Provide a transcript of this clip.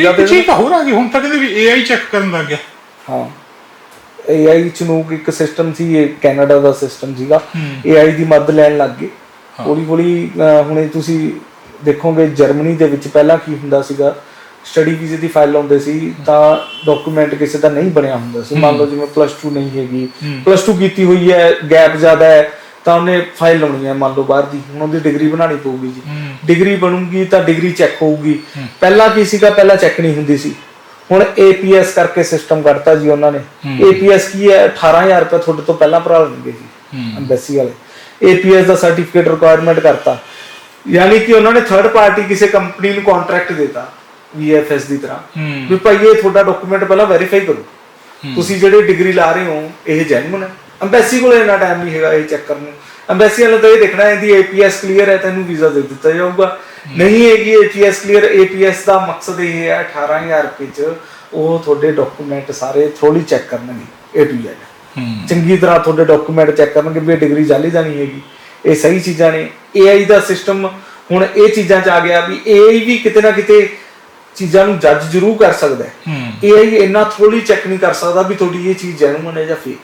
ਇੱਕ ਚੀਜ਼ ਤਾਂ ਹੋਰ ਆ ਗਈ ਹੁਣ ਤਾਂ ਕਹਿੰਦੇ ਵੀ AI ਚੈੱਕ ਕਰਨ ਲੱਗ ਗਿਆ। ਹਾਂ। AI ਚਨੂਕ ਇੱਕ ਸਿਸਟਮ ਸੀ ਇਹ ਕੈਨੇਡਾ ਦਾ ਸਿਸਟਮ ਸੀਗਾ। AI ਦੀ ਮਦਦ ਲੈਣ ਲੱਗ ਗਏ। ਹੌਲੀ ਹੌਲੀ ਹੁਣੇ ਤੁਸੀਂ ਦੇਖੋਗੇ ਜਰਮਨੀ ਦੇ ਵਿੱਚ ਪਹਿਲਾਂ ਕੀ ਹੁੰਦਾ ਸੀਗਾ ਸਟੱਡੀ ਵੀਜ਼ੇ ਦੀ ਫਾਈਲ ਲਾਉਂਦੇ ਸੀ ਤਾਂ ਡਾਕੂਮੈਂਟ ਕਿਸੇ ਦਾ ਨਹੀਂ ਬਣਿਆ ਹੁੰਦਾ ਸੀ। ਮੰਨ ਲਓ ਜਿਵੇਂ ਪਲੱਸ 2 ਨਹੀਂ ਹੈਗੀ। ਪਲੱਸ 2 ਕੀਤੀ ਹੋਈ ਹੈ ਗੈਪ ਜ਼ਿਆਦਾ ਹੈ। ਤਾਂ ਉਹਨੇ ਫਾਈਲ ਲਾਉਣੀ ਹੈ ਮੰਨ ਲਓ ਬਾਹਰ ਦੀ ਹੁਣ ਉਹਦੀ ਡਿਗਰੀ ਬਣਾਉਣੀ ਪਊਗੀ ਜੀ। ਡਿਗਰੀ ਬਣੂਗੀ ਤਾਂ ਡਿਗਰੀ ਚੈੱਕ ਹੋਊਗੀ। ਪਹਿਲਾਂ ਕੀ ਸੀਗਾ? ਪਹਿਲਾਂ ਚੈੱਕ ਨਹੀਂ ਹੁੰਦੀ ਸੀ। ਹੁਣ APS ਕਰਕੇ ਸਿਸਟਮ ਕੱਢਤਾ ਜੀ ਉਹਨਾਂ ਨੇ। APS ਕੀ ਹੈ? 18000 ਰੁਪਏ ਤੁਹਾਡੇ ਤੋਂ ਪਹਿਲਾਂ ਭਰਾ ਲੈਣਗੇ ਜੀ ਐਮਬੈਸੀ ਵਾਲੇ। APS ਦਾ ਸਰਟੀਫਿਕੇਟ ਰਿਕੁਆਇਰਮੈਂਟ ਕਰਤਾ। ਯਾਨੀ ਕਿ ਉਹਨਾਂ ਨੇ ਥਰਡ ਪਾਰਟੀ ਕਿਸੇ ਕੰਪਨੀ ਨੂੰ ਕੰਟਰੈਕਟ ਦਿੱਤਾ VFS ਦੀ ਤਰ੍ਹਾਂ। ਵੀ ਭਾਈ ਇਹ ਤੁਹਾਡਾ ਡਾਕੂਮੈਂਟ ਪਹਿਲਾਂ ਵੈਰੀਫਾਈ ਕਰੋ। ਤੁਸੀਂ ਜਿਹੜੇ ਡਿਗਰੀ ਲਾ ਰਹੇ ਹੋ ਇਹ ਜੈਨੂਨ ਹੈ। ਐਮਬੈਸੀ ਕੋਲ ਇੰਨਾ ਟਾਈਮ ਨਹੀਂ ਹੈਗਾ ਇਹ ਚੈੱਕ ਕਰਨ ਨੂੰ। ਐਮਬੈਸੀ ਵਾਲੇ ਤਾਂ ਇਹ ਦੇਖਣਾ ਹੈ ਇਹਦੀ APS ਕਲੀਅਰ ਹੈ ਤੈਨੂੰ ਵੀਜ਼ਾ ਦੇ ਦਿੱਤਾ ਜਾਊਗਾ। ਨਹੀਂ ਹੈਗੀ APS ਕਲੀਅਰ APS ਦਾ ਮਕਸਦ ਇਹ ਹੈ 18000 ਰੁਪਏ ਚ ਉਹ ਤੁਹਾਡੇ ਡਾਕੂਮੈਂਟ ਸਾਰੇ ਥੋੜੀ ਚੈੱਕ ਕਰਨਗੇ to Z ਹੂੰ। ਚੰਗੀ ਤਰ੍ਹਾਂ ਤੁਹਾਡੇ ਡਾਕੂਮੈਂਟ ਚੈੱਕ ਕਰਨਗੇ ਵੀ ਡਿਗਰੀ ਜਾਲੀ ਨਹੀਂ ਹੈਗੀ। ਇਹ ਸਹੀ ਚੀਜ਼ਾਂ ਨੇ। AI ਦਾ ਸਿਸਟਮ ਹੁਣ ਇਹ ਚੀਜ਼ਾਂ 'ਚ ਆ ਗਿਆ ਵੀ AI ਵੀ ਕਿਤੇ ਨਾ ਕਿਤੇ ਚੀਜ਼ਾਂ ਨੂੰ ਜੱਜ ਜ਼ਰੂਰ ਕਰ ਸਕਦਾ ਹੈ। AI ਇੰਨਾ ਥੋੜੀ ਚੈੱਕ ਨਹੀਂ ਕਰ ਸਕਦਾ ਵੀ ਤੁਹਾਡੀ ਇਹ ਚੀਜ਼ ਜੈਨੂਨ ਹੈ ਜਾਂ ਫੇਕ